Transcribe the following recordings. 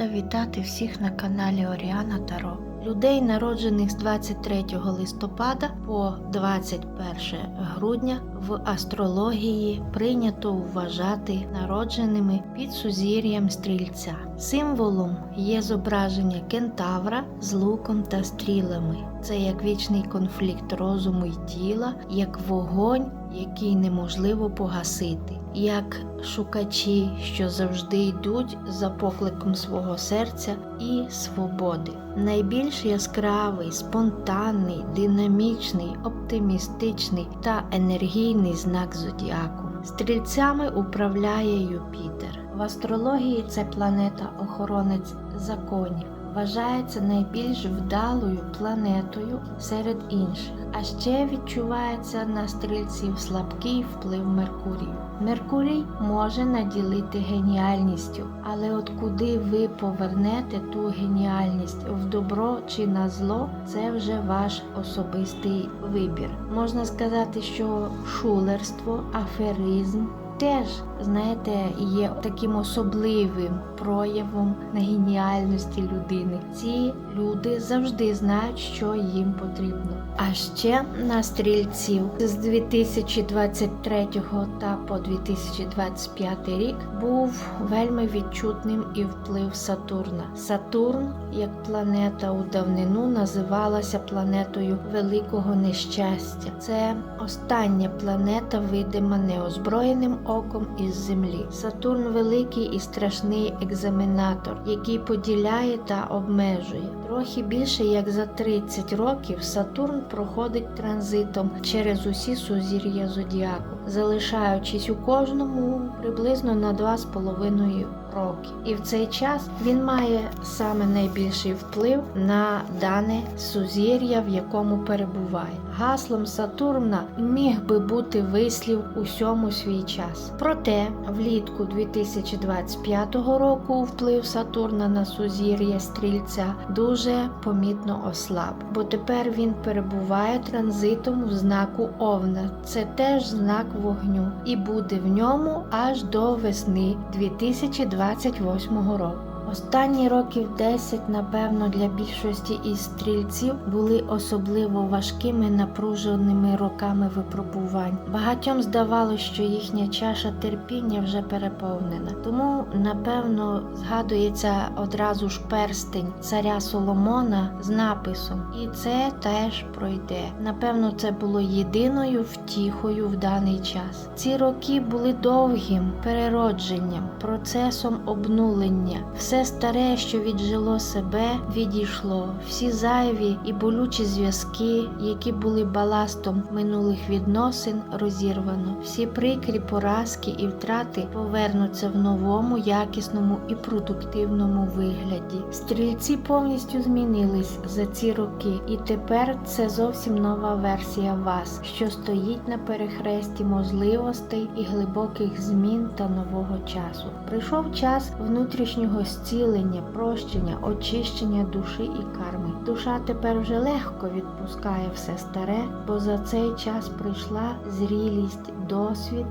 Рада вітати всіх на каналі Оріана Таро. Людей, народжених з 23 листопада по 21 грудня в астрології прийнято вважати народженими під сузір'ям стрільця. Символом є зображення кентавра з луком та стрілами. Це як вічний конфлікт розуму й тіла, як вогонь, який неможливо погасити, як шукачі, що завжди йдуть за покликом свого серця і свободи. Найбільш яскравий, спонтанний, динамічний, оптимістичний та енергійний знак зодіаку. Стрільцями управляє Юпітер. В астрології це планета-охоронець законів. Вважається найбільш вдалою планетою серед інших, а ще відчувається на стрільців слабкий вплив Меркурію. Меркурій може наділити геніальністю, але от куди ви повернете ту геніальність в добро чи на зло, це вже ваш особистий вибір. Можна сказати, що шулерство, аферизм. Теж, знаєте, є таким особливим проявом на геніальності людини. Ці люди завжди знають, що їм потрібно. А ще на стрільців з 2023 та по 2025 рік був вельми відчутним і вплив Сатурна. Сатурн, як планета у давнину, називалася планетою великого нещастя. Це остання планета, видима неозброєним оком із Землі. Сатурн великий і страшний екзаменатор, який поділяє та обмежує. Трохи більше як за 30 років Сатурн проходить транзитом через усі сузір'я зодіаку, залишаючись у кожному приблизно на 2,5 роки. І в цей час він має саме найбільший вплив на дане сузір'я, в якому перебуває. Гаслом Сатурна міг би бути вислів усьому свій час. Проте влітку 2025 року вплив Сатурна на сузір'я стрільця дуже помітно ослаб, бо тепер він перебуває транзитом в знаку Овна. Це теж знак вогню, і буде в ньому аж до весни 2028 року. Останні років 10, напевно, для більшості із стрільців були особливо важкими напруженими роками випробувань. Багатьом здавалося, що їхня чаша терпіння вже переповнена. Тому, напевно, згадується одразу ж перстень царя Соломона з написом, і це теж пройде. Напевно, це було єдиною втіхою в даний час. Ці роки були довгим переродженням, процесом обнулення. Все старе, що віджило себе, відійшло. Всі зайві і болючі зв'язки, які були баластом минулих відносин, розірвано. Всі прикрі поразки і втрати повернуться в новому, якісному і продуктивному вигляді. Стрільці повністю змінились за ці роки, і тепер це зовсім нова версія вас, що стоїть на перехресті можливостей і глибоких змін та нового часу. Прийшов час внутрішнього зцілення, прощення, очищення душі і карми. Душа тепер вже легко відпускає все старе, бо за цей час прийшла зрілість, досвід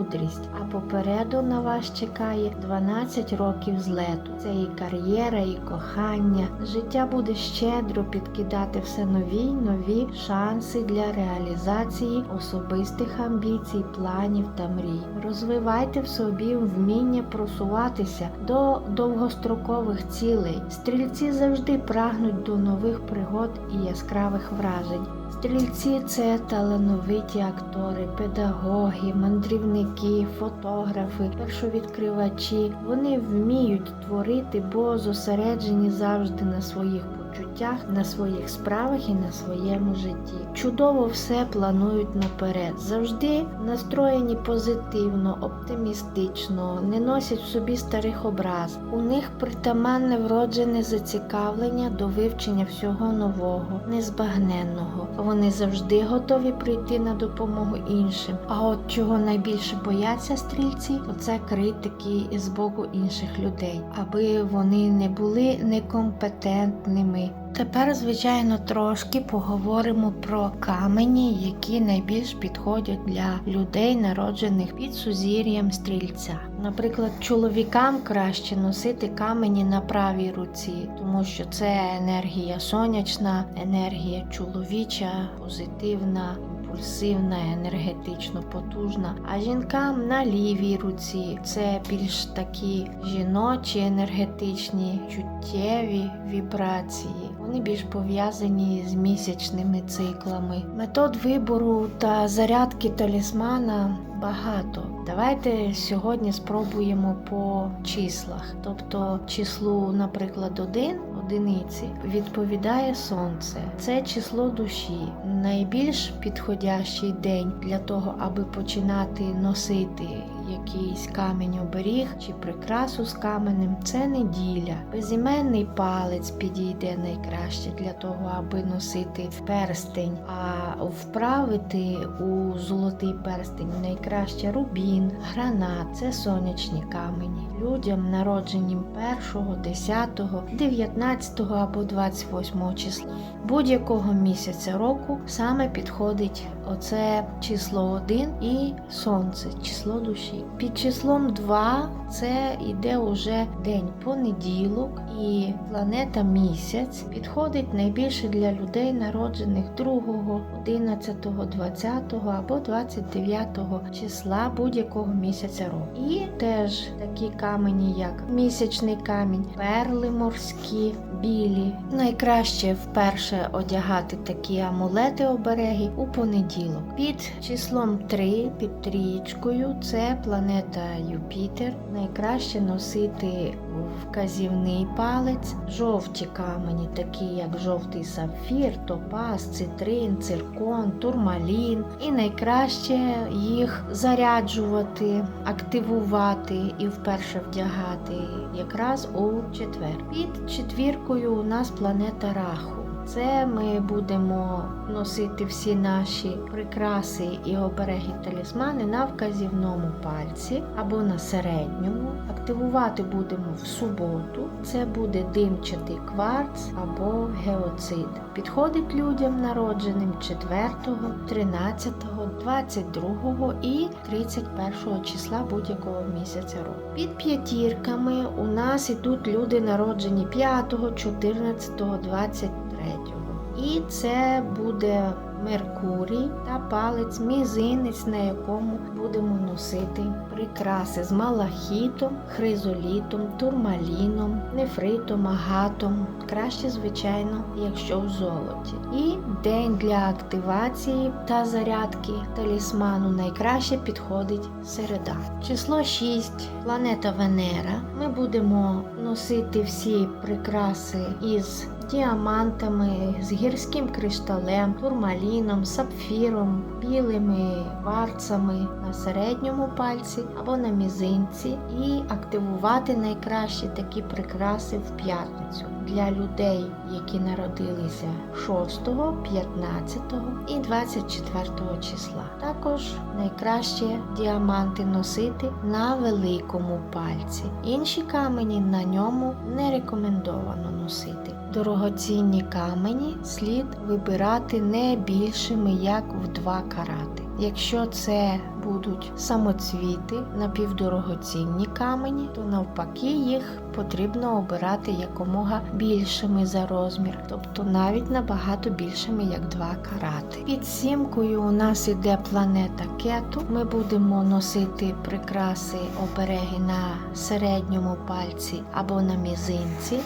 мудрість. А попереду на вас чекає 12 років злету. Це і кар'єра, і кохання. Життя буде щедро підкидати все нові й нові шанси для реалізації особистих амбіцій, планів та мрій. Розвивайте в собі вміння просуватися до довгострокових цілей. Стрільці завжди прагнуть до нових пригод і яскравих вражень. Стрільці це талановиті актори, педагоги, мандрівники, фотографи, першовідкривачі. Вони вміють творити, бо зосереджені завжди на своїх почуттях, на своїх справах і на своєму житті. Чудово все планують наперед, завжди настроєні позитивно, оптимістично, не носять в собі старих образ. У них притаманне вроджене зацікавлення до вивчення всього нового, незбагненного. Вони завжди готові прийти на допомогу іншим. А от чого найбільше бояться стрільці, то це критики з боку інших людей, аби вони не були некомпетентними. Тепер, звичайно, трошки поговоримо про камені, які найбільш підходять для людей, народжених під сузір'ям стрільця. Наприклад, чоловікам краще носити камені на правій руці, тому що це енергія сонячна, енергія чоловіча, позитивна. Імпульсивна, енергетично потужна, а жінкам на лівій руці це більш такі жіночі, енергетичні, чуттєві вібрації. Вони більш пов'язані з місячними циклами. Метод вибору та зарядки талісмана багато. Давайте сьогодні спробуємо по числах. Тобто числу, наприклад, 1 одиниці відповідає сонце. Це число душі. Найбільш підходящий день для того, аби починати носити якийсь камінь оберіг чи прикрасу з каменем це неділя. Безіменний палець підійде найкраще для того, аби носити перстень, а вправити у золотий перстень найкраще рубін, гранат це сонячні камені. Людям, народженим 1, 10, 19 або 28 числа будь-якого місяця року саме підходить оце число 1 і сонце, число душі. Під числом 2 це йде уже день понеділок, і планета місяць підходить найбільше для людей, народжених 2, 11, 20 або 29 числа будь-якого місяця року. І теж такі камені, як місячний камінь, перли морські, білі. Найкраще вперше одягати такі амулети обереги у понеділок. Під числом 3, під трієчкою, це планета Юпітер. Найкраще носити вказівний палець, жовті камені, такі як жовтий сапфір, топаз, цитрин, циркон, турмалін. І найкраще їх заряджувати, активувати і вперше вдягати якраз у четвер. Під четвіркою у нас планета Раху. Це ми будемо носити всі наші прикраси і обереги талісмани на вказівному пальці або на середньому. Активувати будемо в суботу. Це буде димчатий кварц або геоцид. Підходить людям народженим 4, 13, 22 і 31 числа будь-якого місяця року. Під п'ятірками у нас ідуть люди народжені 5, 14, 23. І це буде Меркурій та палець, мізинець, на якому будемо носити прикраси з малахітом, хризолітом, турмаліном, нефритом, агатом. Краще, звичайно, якщо в золоті. І день для активації та зарядки талісману найкраще підходить середа. Число 6, планета Венера. Ми будемо носити всі прикраси із діамантами, з гірським кришталем, турмаліном, сапфіром, білими варцами на середньому пальці або на мізинці, і активувати найкраще такі прикраси в п'ятницю для людей, які народилися 6, 15 і 24 числа. Також найкраще діаманти носити на великому пальці. Інші камені на ньому не рекомендовано носити. Дорогоцінні камені слід вибирати не більшими як в 2 карати. Якщо це будуть самоцвіти, напівдорогоцінні камені, то навпаки їх потрібно обирати якомога більшими за розмір, тобто навіть набагато більшими, як 2 карати. Під сімкою у нас іде планета кету. Ми будемо носити прикраси обереги на середньому пальці або на мізинці.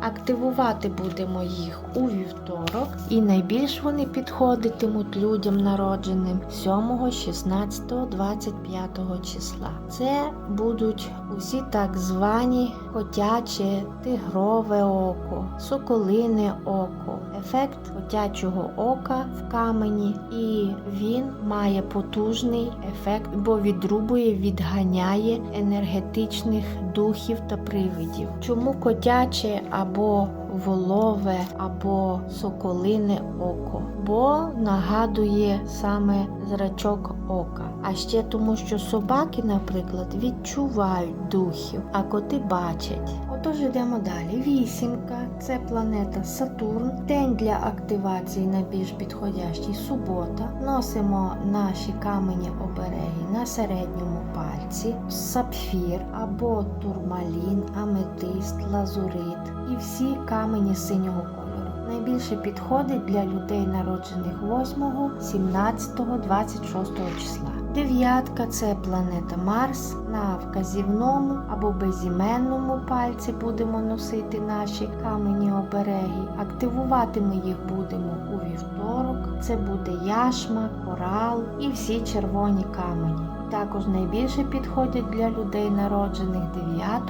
Активувати будемо їх у вівторок, і найбільш вони підходитимуть людям народженим 7, 16, 25 числа. Це будуть усі так звані котяче, тигрове око, соколине око, ефект котячого ока в камені, і він має потужний ефект, бо відрубує, відганяє енергетичних духів та привидів. Чому котяче або волове або соколине око, бо нагадує саме зрачок ока. А ще тому, що собаки, наприклад, відчувають духів, а коти бачать. От Отож йдемо далі. Вісімка це планета Сатурн. День для активації найбільш підходящий субота. Носимо наші камені обереги на середньому пальці, сапфір або турмалін, аметист, лазурит і всі камені синього кольору. Найбільше підходить для людей, народжених 8, 17, 26 числа. Дев'ятка це планета Марс. На вказівному або безіменному пальці будемо носити наші камені обереги. Активувати ми їх будемо у вівторок. Це буде яшма, корал і всі червоні камені. Також найбільше підходять для людей, народжених 9,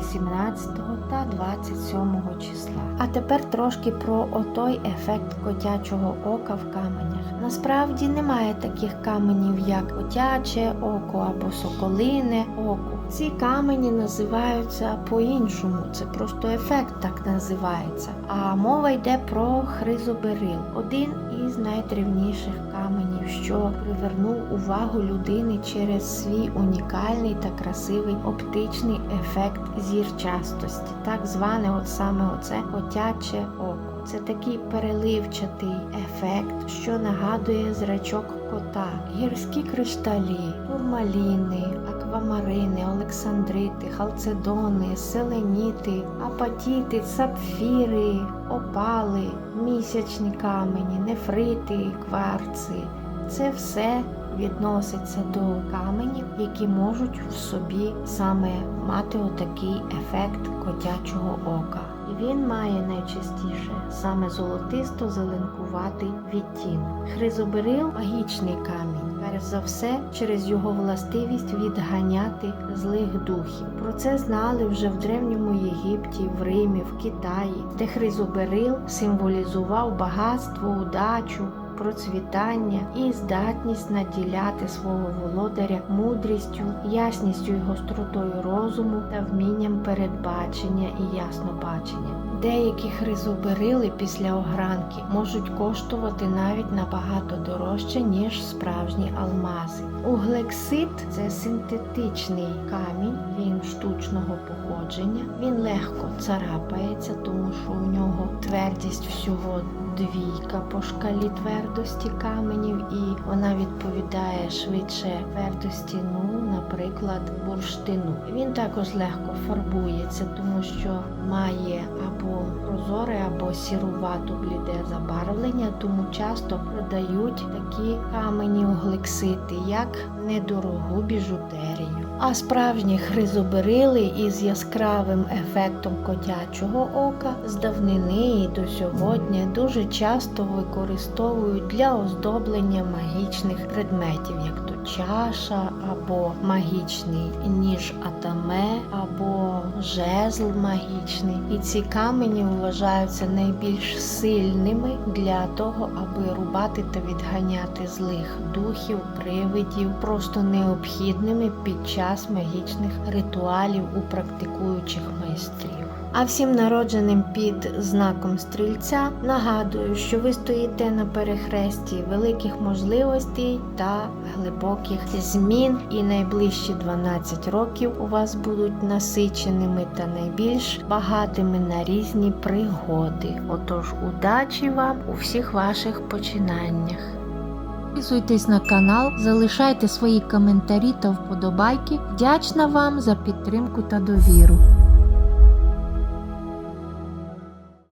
18 та 27 числа. А тепер трошки про отой ефект котячого ока в каменях. Насправді немає таких каменів, як котяче око або соколине око. Ці камені називаються по-іншому, це просто ефект так називається. А мова йде про хризоберил, один із найдревніших каменів, що привернув увагу людини через свій унікальний та красивий оптичний ефект зірчастості, так зване от саме оце котяче око. Це такий переливчатий ефект, що нагадує зрачок кота, гірські кришталі, турмаліни, олександрити, халцедони, селеніти, апатіти, сапфіри, опали, місячні камені, нефрити, кварци. Це все відноситься до каменів, які можуть в собі саме мати отакий ефект котячого ока. І він має найчастіше саме золотисто-зеленкуватий відтінок. Хризоберил магічний камінь, перш за все, через його властивість відганяти злих духів. Про це знали вже в древньому Єгипті, в Римі, в Китаї, де хризоберил символізував багатство, удачу. Процвітання і здатність наділяти свого володаря мудрістю, ясністю і гостротою розуму та вмінням передбачення і яснобачення. Деякі хризоберили після огранки можуть коштувати навіть набагато дорожче, ніж справжні алмази. Углексид це синтетичний камінь, він штучного походження. Він легко царапається, тому що у нього твердість всього двійка по шкалі твердості каменів, і вона відповідає швидше твердості, ну, наприклад, бурштину. Він також легко фарбується, тому що має або прозоре, або сірувато бліде забарвлення, тому часто продають такі камені углексити, як недорогу біжутерію. А справжні хризоберили із яскравим ефектом котячого ока з давнини і до сьогодні дуже часто використовують для оздоблення магічних предметів, як чаша, або магічний ніж атаме, або жезл магічний. І ці камені вважаються найбільш сильними для того, аби рубати та відганяти злих духів, привидів, просто необхідними під час магічних ритуалів у практикуючих майстрів. А всім народженим під знаком стрільця нагадую, що ви стоїте на перехресті великих можливостей та глибоких змін, і найближчі 12 років у вас будуть насиченими та найбільш багатими на різні пригоди. Отож, удачі вам у всіх ваших починаннях. Підписуйтесь на канал, залишайте свої коментарі та вподобайки. Вдячна вам за підтримку та довіру.